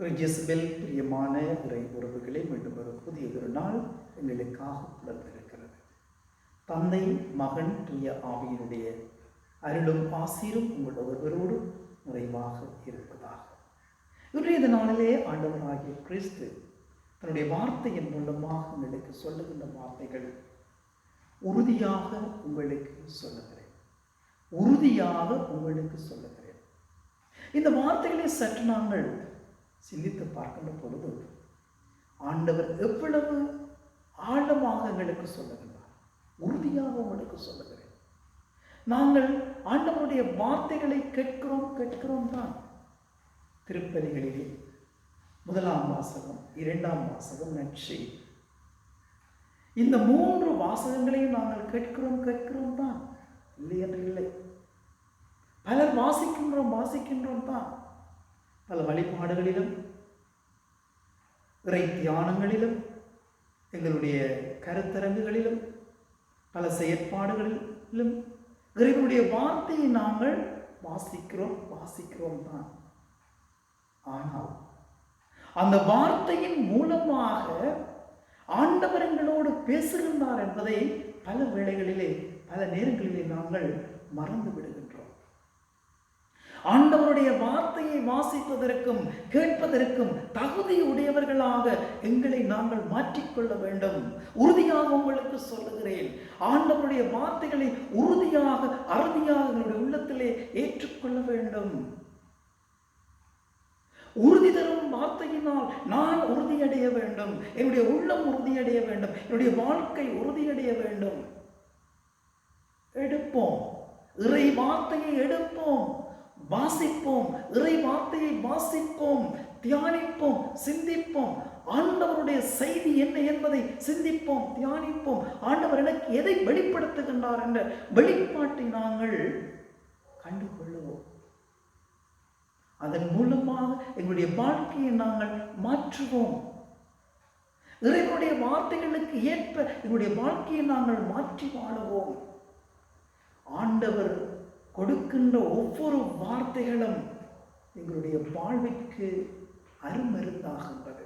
ஒரு பிரியமான இறை உறவுகளை மீண்டும் ஒரு புதிய ஒரு நாள் எங்களுக்காக புலர்ந்திருக்கிறது தந்தை மகன் பிரிய ஆவியினுடைய அருளும் ஆசீரும் உங்கள் ஒருவரோடு நிறைவாக இருப்பதாக. இன்றைய நாளிலே ஆண்டவராகிய கிறிஸ்து தன்னுடைய வார்த்தையின் மூலமாக உங்களுக்கு சொல்லுகின்ற வார்த்தைகள் உறுதியாக உங்களுக்கு சொல்லுகிறேன். உறுதியாக உங்களுக்கு சொல்லுகிறேன். இந்த வார்த்தைகளை சற்று நாங்கள் சிந்தித்து பார்க்கின்ற பொழுது ஆண்டவர் எவ்வளவு ஆழமாக எங்களுக்கு சொல்லுகிறார் உறுதியாக உங்களுக்கு சொல்லுகிறேன். நாங்கள் ஆண்டவருடைய வார்த்தைகளை கேட்கிறோம் கேட்கிறோம் தான். திருப்பதிகளிலே முதலாம் வாசகம் இரண்டாம் வாசகம் நட்சி இந்த மூன்று வாசகங்களையும் நாங்கள் கேட்கிறோம் கேட்கிறோம் தான். இல்லை என்று இல்லை. பலர் வாசிக்கின்றோம் வாசிக்கின்றோம் தான். பல வழிபாடுகளிலும் இறை தியானங்களிலும் எங்களுடைய கருத்தரங்குகளிலும் பல செயற்பாடுகளிலும் இறைவனுடைய வார்த்தையை நாங்கள் வாசிக்கிறோம் வாசிக்கிறோம் தான். ஆனால் அந்த வார்த்தையின் மூலமாக ஆண்டவர் எங்களோடு பேசுகின்றார் என்பதை பல வேளைகளிலே பல நேரங்களிலே நாங்கள் மறந்து விடுகிறோம் ஆண்டவருடைய வார்த்தையை வாசிப்பதற்கும் கேட்பதற்கும் தகுதி உடையவர்களாக எங்களை நாங்கள் மாற்றிக்கொள்ள வேண்டும். உறுதியாக உங்களுக்கு சொல்லுகிறேன் ஆண்டவருடைய வார்த்தைகளை உறுதியாக அறுதியாக எங்களுடைய உள்ளத்திலே ஏற்றுக்கொள்ள வேண்டும். உறுதி தரும் வார்த்தையினால் நான் உறுதியடைய வேண்டும். என்னுடைய உள்ளம் உறுதியடைய வேண்டும். என்னுடைய வாழ்க்கை உறுதியடைய வேண்டும். எடுப்போம். இறை வார்த்தையை எடுப்போம். வாசிப்போம் இறை வார்த்தையை வாசிப்போம் தியானிப்போம் சிந்திப்போம். ஆண்டவருடைய செய்தி என்ன என்பதை சிந்திப்போம் தியானிப்போம். ஆண்டவர் எனக்கு எதை வெளிப்படுத்துகின்றார் என்ற வெளிப்பாட்டை நாங்கள் கண்டுகொள்ளுவோம். அதன் மூலமாக எங்களுடைய வாழ்க்கையை நாங்கள் மாற்றுவோம். இறைவனுடைய வார்த்தைகளுக்கு ஏற்ப எங்களுடைய வாழ்க்கையை நாங்கள் மாற்றி வாழுவோம். ஆண்டவர் கொடுக்கின்ற ஒவ்வொரு வார்த்தைகளும் எங்களுடைய வாழ்விற்கு அருமருந்தாகின்றது.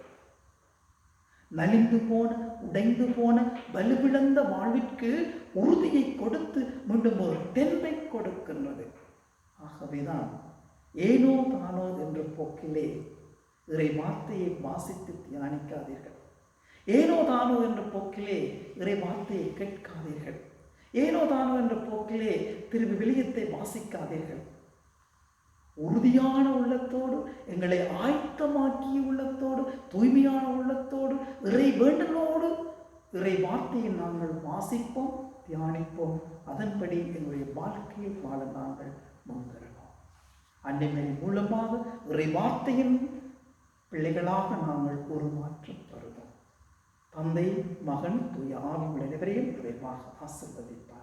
நலிந்து போன உடைந்து போன வலுவிழந்த வாழ்விற்கு உறுதியை கொடுத்து மீண்டும் ஒரு தென்பை கொடுக்கின்றது. ஆகவேதான் ஏனோ தானோ என்ற போக்கிலே இறை வார்த்தையை வாசித்து தியானிக்காதீர்கள். ஏனோ தானோ என்ற போக்கிலே இறை வார்த்தையை கேட்காதீர்கள். ஏனோ தானோ என்ற போக்கிலே திரும்பி விளியத்தை வாசிக்காதீர்கள். உறுதியான உள்ளத்தோடு எங்களை ஆயத்தமாக்கிய உள்ளத்தோடு தூய்மையான உள்ளத்தோடு இறை வேண்டலோடு இறை வார்த்தையை நாங்கள் வாசிப்போம் தியானிப்போம். அதன்படி எங்களுடைய வாழ்க்கையை வாழ நாங்கள் முன்வரணும் அன்னைமணி மூலமாக இறை வார்த்தையின் பிள்ளைகளாக நாங்கள் உருமாற்றம் தந்தை மகன் தூய ஆவி அனைவரையும் விரைவாக ஆசிர்வதிப்பார்.